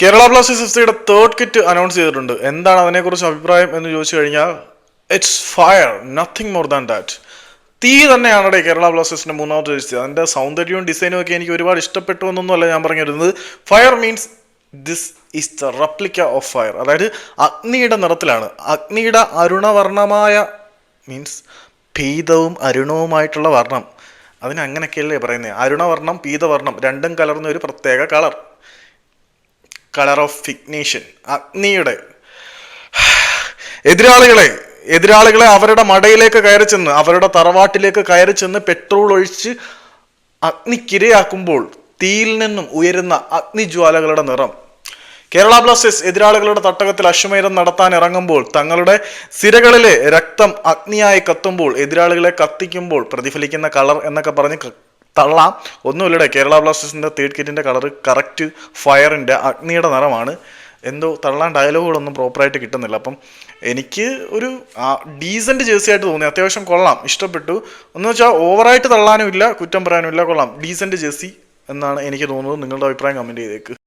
Kerala Blasters F സിയുടെ third kit announce ചെയ്തിട്ടുണ്ട്. എന്താണ് അതിനെക്കുറിച്ച് അഭിപ്രായം എന്ന് ചോദിച്ചു കഴിഞ്ഞാൽ it's fire nothing more than that തീ തന്നെയാണ് കേരള ബ്ലാസ്റ്റേഴ്സിന്റെ മൂന്നാമത്തെ ജേഴ്സി അതിന്റെ സൗന്ദര്യവും ഡിസൈനും ഒക്കെ എനിക്ക് ഒരുപാട് ഇഷ്ടപ്പെട്ടു എന്നൊന്നുമല്ല ഞാൻ പറഞ്ഞു വരുന്നത് fire means this is the replica of fire അതായത് അഗ്നിയുടെ നിറത്തിലാണ്. അഗ്നിയുടെ അരുണവർണമായ മീൻസ് പീതവും അരുണവുമായിട്ടുള്ള വർണം. അതിനങ്ങനെയൊക്കെയല്ലേ പറയുന്നത് അരുണവർണം പീതവർണം രണ്ടും കലർന്ന ഒരു പ്രത്യേക കളർ കളർ ഓഫ് ഫിഗ്നേഷൻ അഗ്നിയുടെ. എതിരാളികളെ എതിരാളികളെ അവരുടെ മടയിലേക്ക് കയറി ചെന്ന് അവരുടെ തറവാട്ടിലേക്ക് കയറി ചെന്ന് പെട്രോൾ ഒഴിച്ച് അഗ്നിക്കിരയാക്കുമ്പോൾ തീയിൽ നിന്നും ഉയരുന്ന അഗ്നിജ്വാലകളുടെ നിറം. കേരള ബ്ലാസ്റ്റേഴ്സ് എതിരാളികളുടെ തട്ടകത്തിൽ അശ്വമേധം നടത്താൻ ഇറങ്ങുമ്പോൾ തങ്ങളുടെ സിരകളിലെ രക്തം അഗ്നിയായി കത്തുമ്പോൾ എതിരാളികളെ കത്തിക്കുമ്പോൾ പ്രതിഫലിക്കുന്ന കളർ എന്നൊക്കെ പറഞ്ഞ് തള്ളാം. ഒന്നുമില്ലടെ കേരള ബ്ലാസ്റ്റേഴ്സിന്റെ തേർഡ് കിറ്റിന്റെ കളർ കറക്റ്റ് ഫയറിന്റെ അഗ്നിയുടെ നിറമാണ്. എന്തോ തള്ളാൻ ഡയലോഗുകളൊന്നും പ്രോപ്പറായിട്ട് കിട്ടുന്നില്ല. അപ്പം എനിക്ക് ഒരു ഡീസന്റ് ജേഴ്സി ആയിട്ട് തോന്നി. അത്യാവശ്യം കൊള്ളാം. ഇഷ്ടപ്പെട്ടു. എന്ന് വെച്ചാൽ ഓവറായിട്ട് തള്ളാനും ഇല്ല കുറ്റം പറയാനും ഇല്ല കൊള്ളാം. ഡീസന്റ് ജേഴ്സി എന്നാണ് എനിക്ക് തോന്നുന്നത്. നിങ്ങളുടെ അഭിപ്രായം കമന്റ് ചെയ്തേക്ക്.